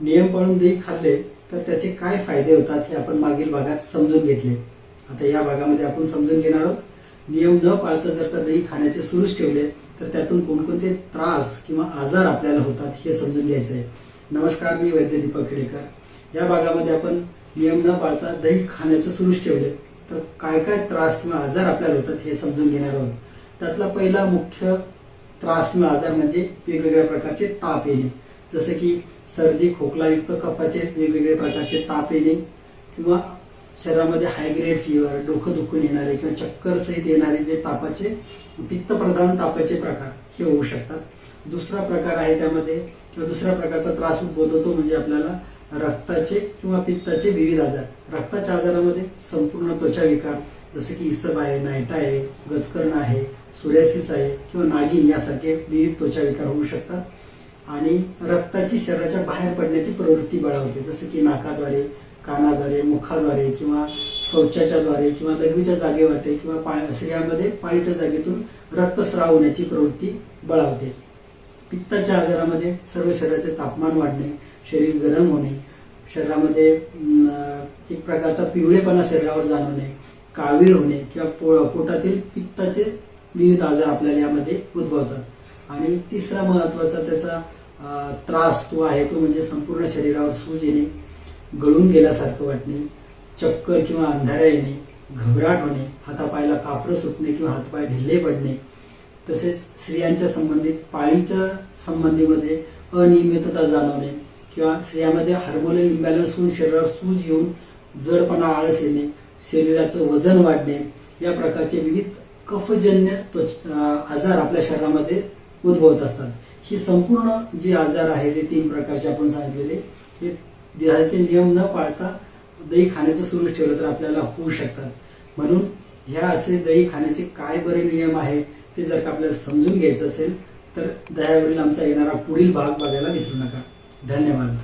नियम पाळून दही खाल्ले तर त्याचे काय फायदे होतात हे आपण मागील भागात समजून घेतले. आता या भागामध्ये आपण समजून घेणार आहोत. नियम न पाळता जर का दही खाण्याचे सुरूच ठेवले तर त्यातून कोणकोणते त्रास किंवा आजार आपल्याला होतात हे समजून घ्यायचं आहे. नमस्कार मी वैद्य दीपक खेडेकर. या भागामध्ये आपण नियम न पाळता दही खाण्याचं सुरूच ठेवले तर काय काय त्रास किंवा आजार आपल्याला होतात हे समजून घेणार आहोत. त्यातला पहिला मुख्य त्रास किंवा आजार म्हणजे वेगवेगळ्या प्रकारचे ताप येणे. जसे की सर्दी खोकलायुक्त कफाचे वेगवेगळे प्रकारचे ताप येणे किंवा शरीरामध्ये हायग्रेड फिवर डोकं दुखून येणारे किंवा चक्कर सहित येणारे जे तापाचे पित्तप्रधान तापाचे प्रकार हे होऊ शकतात. दुसरा प्रकार आहे त्यामध्ये किंवा दुसऱ्या प्रकारचा त्रास उद्भवतो म्हणजे आपल्याला रक्ताचे किंवा पित्ताचे विविध आजार. रक्ताच्या आजारामध्ये संपूर्ण त्वचा विकार जसे की इसब आहे नायटा आहे गजकर्ण आहे सुरेसिस आहे किंवा नागिन यासारखे विविध त्वचा विकार होऊ शकतात. आणि रक्ताची शरीराच्या बाहेर पडण्याची प्रवृत्ती बळावते. जसं की नाकाद्वारे कानाद्वारे मुखाद्वारे किंवा शौचाच्याद्वारे किंवा लघवीच्या जागेवाटे किंवा पा- स्त्रियांमध्ये पाळीच्या जागेतून रक्तस्राव होण्याची प्रवृत्ती बळावते. पित्ताच्या आजारामध्ये सर्व शरीराचे तापमान वाढणे शरीर गरम होणे शरीरामध्ये एक प्रकारचा पिवळेपणा शरीरावर जाणवणे कावीळ होणे किंवा पो पोटातील पित्ताचे विविध आजार आपल्याला यामध्ये उद्भवतात. आणि तिसरा महत्त्वाचा त्याचा त्रास तो आहे तो म्हणजे संपूर्ण शरीरावर सूज येणे गळून गेल्यासारखं वाटणे चक्कर किंवा अंधारा येणे घबराट होणे हातापायाला कापरं सुटणे किंवा हातपाय ढिल्ले पडणे तसेच स्त्रियांच्या संबंधित पाळीच्या संबंधीमध्ये अनियमितता जाणवणे किंवा स्त्रियामध्ये हार्मोनल इम्बॅलन्स होऊन शरीरावर सूज येऊन जडपणा आळस येणे शरीराचं वजन वाढणे या प्रकारचे विविध कफजन्य त्वच आजार आपल्या शरीरामध्ये उद्भवत असतात. ही संपूर्ण जे आजार आहे ते तीन प्रकारचे आपण सांगितलेले हे देहाचे नियम न पाळता दही खाण्याचं सुरू ठेवलं तर आपल्याला होऊ शकतात. म्हणून ह्या असे दही खाण्याचे काय बरे नियम आहे ते जर का आपल्याला समजून घ्यायचं असेल तर दह्यावरील आमचा येणारा पुढील भाग बघायला विसरू नका. धन्यवाद.